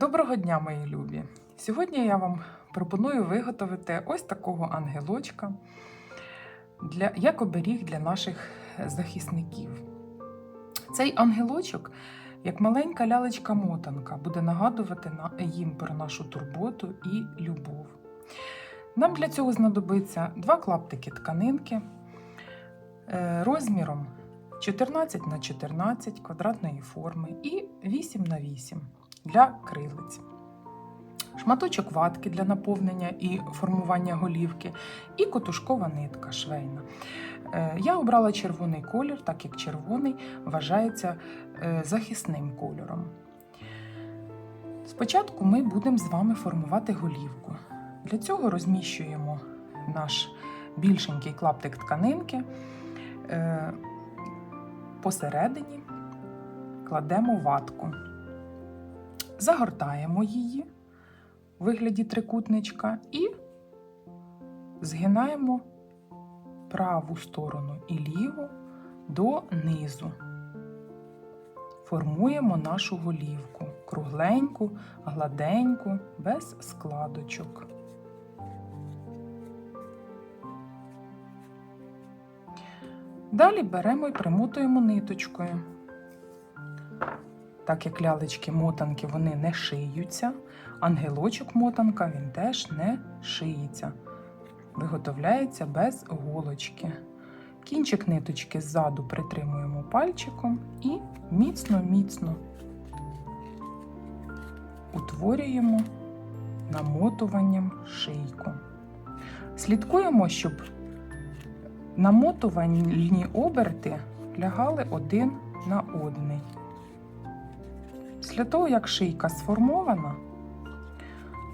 Доброго дня, мої любі! Сьогодні я вам пропоную виготовити ось такого ангелочка для, як оберіг для наших захисників. Цей ангелочок, як маленька лялечка-мотанка, буде нагадувати їм про нашу турботу і любов. Нам для цього знадобиться два клаптики тканинки е, розміром 14 на 14 квадратної форми і 8 на 8 для крилиць. Шматочок ватки для наповнення і формування голівки, і котушкова нитка швейна. Е, Я обрала червоний колір, так як червоний вважається е, захисним кольором. Спочатку ми будемо з вами формувати голівку. Для цього розміщуємо наш більшенький клаптик тканинки. Е, Посередині кладемо ватку. Загортаємо її у вигляді трикутничка і згинаємо праву сторону і ліву до низу. Формуємо нашу голівку кругленьку, гладеньку, без складочок. Далі беремо і примотуємо ниточкою. Так як лялечки мотанки вони не шиються, ангелочок мотанка він теж не шиється. Виготовляється без голочки. Кінчик ниточки ззаду притримуємо пальчиком і міцно-міцно утворюємо намотуванням шийку. Слідкуємо, щоб намотувальні оберти лягали один на одний. Після того, як шийка сформована,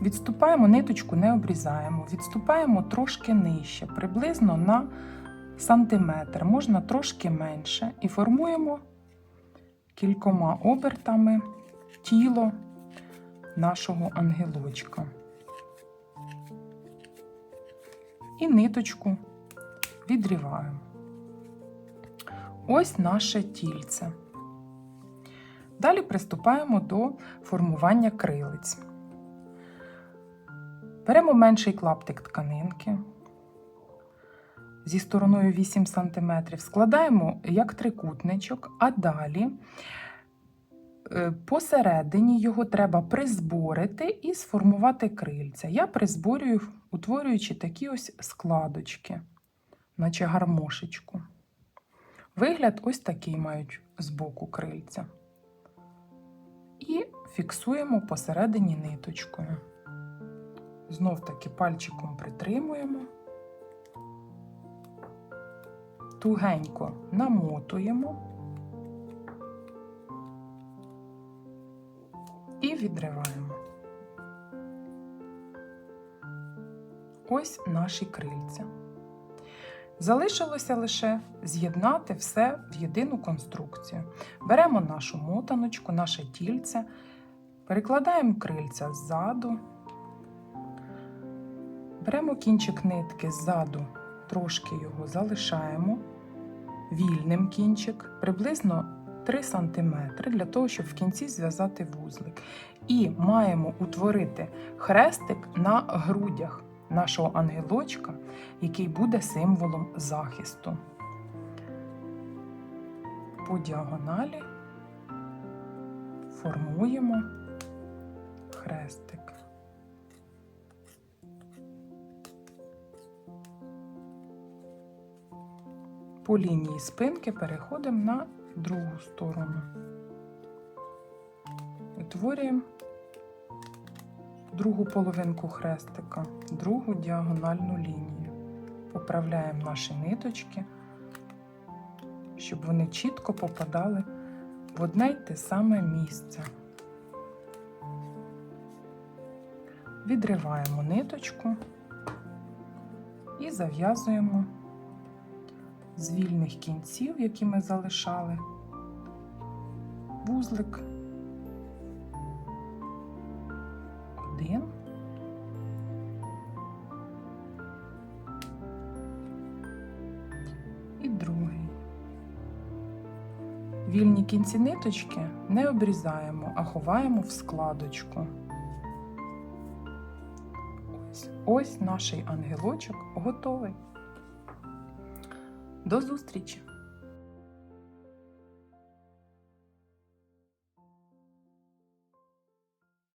відступаємо ниточку, не обрізаємо, відступаємо трошки нижче, приблизно на сантиметр, можна трошки менше, і формуємо кількома обертами тіло нашого ангелочка. І ниточку відріваємо. Ось наше тільце. Далі приступаємо до формування крилиць. Беремо менший клаптик тканинки зі стороною 8 см, складаємо як трикутничок, а далі е, посередині його треба призборити і сформувати крильця. Я призборюю, утворюючи такі ось складочки, наче гармошечку. Вигляд ось такий мають з боку крильця фіксуємо посередині ниточкою. Знов таки пальчиком притримуємо, тугенько намотуємо і відриваємо. Ось наші крильця. Залишилося лише з'єднати все в єдину конструкцію. Беремо нашу мотаночку, наше тільце, перекладаємо крильця ззаду, беремо кінчик нитки ззаду, трошки його залишаємо, вільним кінчик, приблизно 3 см, для того, щоб в кінці зв'язати вузлик. І маємо утворити хрестик на грудях нашого ангелочка, який буде символом захисту. По діагоналі формуємо хрестик. По лінії спинки переходимо на другу сторону. Утворюємо другу половинку хрестика, другу діагональну лінію. Поправляємо наші ниточки, щоб вони чітко попадали в одне й те саме місце. Відриваємо ниточку і зав'язуємо з вільних кінців, які ми залишали, вузлик. Один. І другий. Вільні кінці ниточки не обрізаємо, а ховаємо в складочку. Ось наш ангелочок готовий. До зустрічі!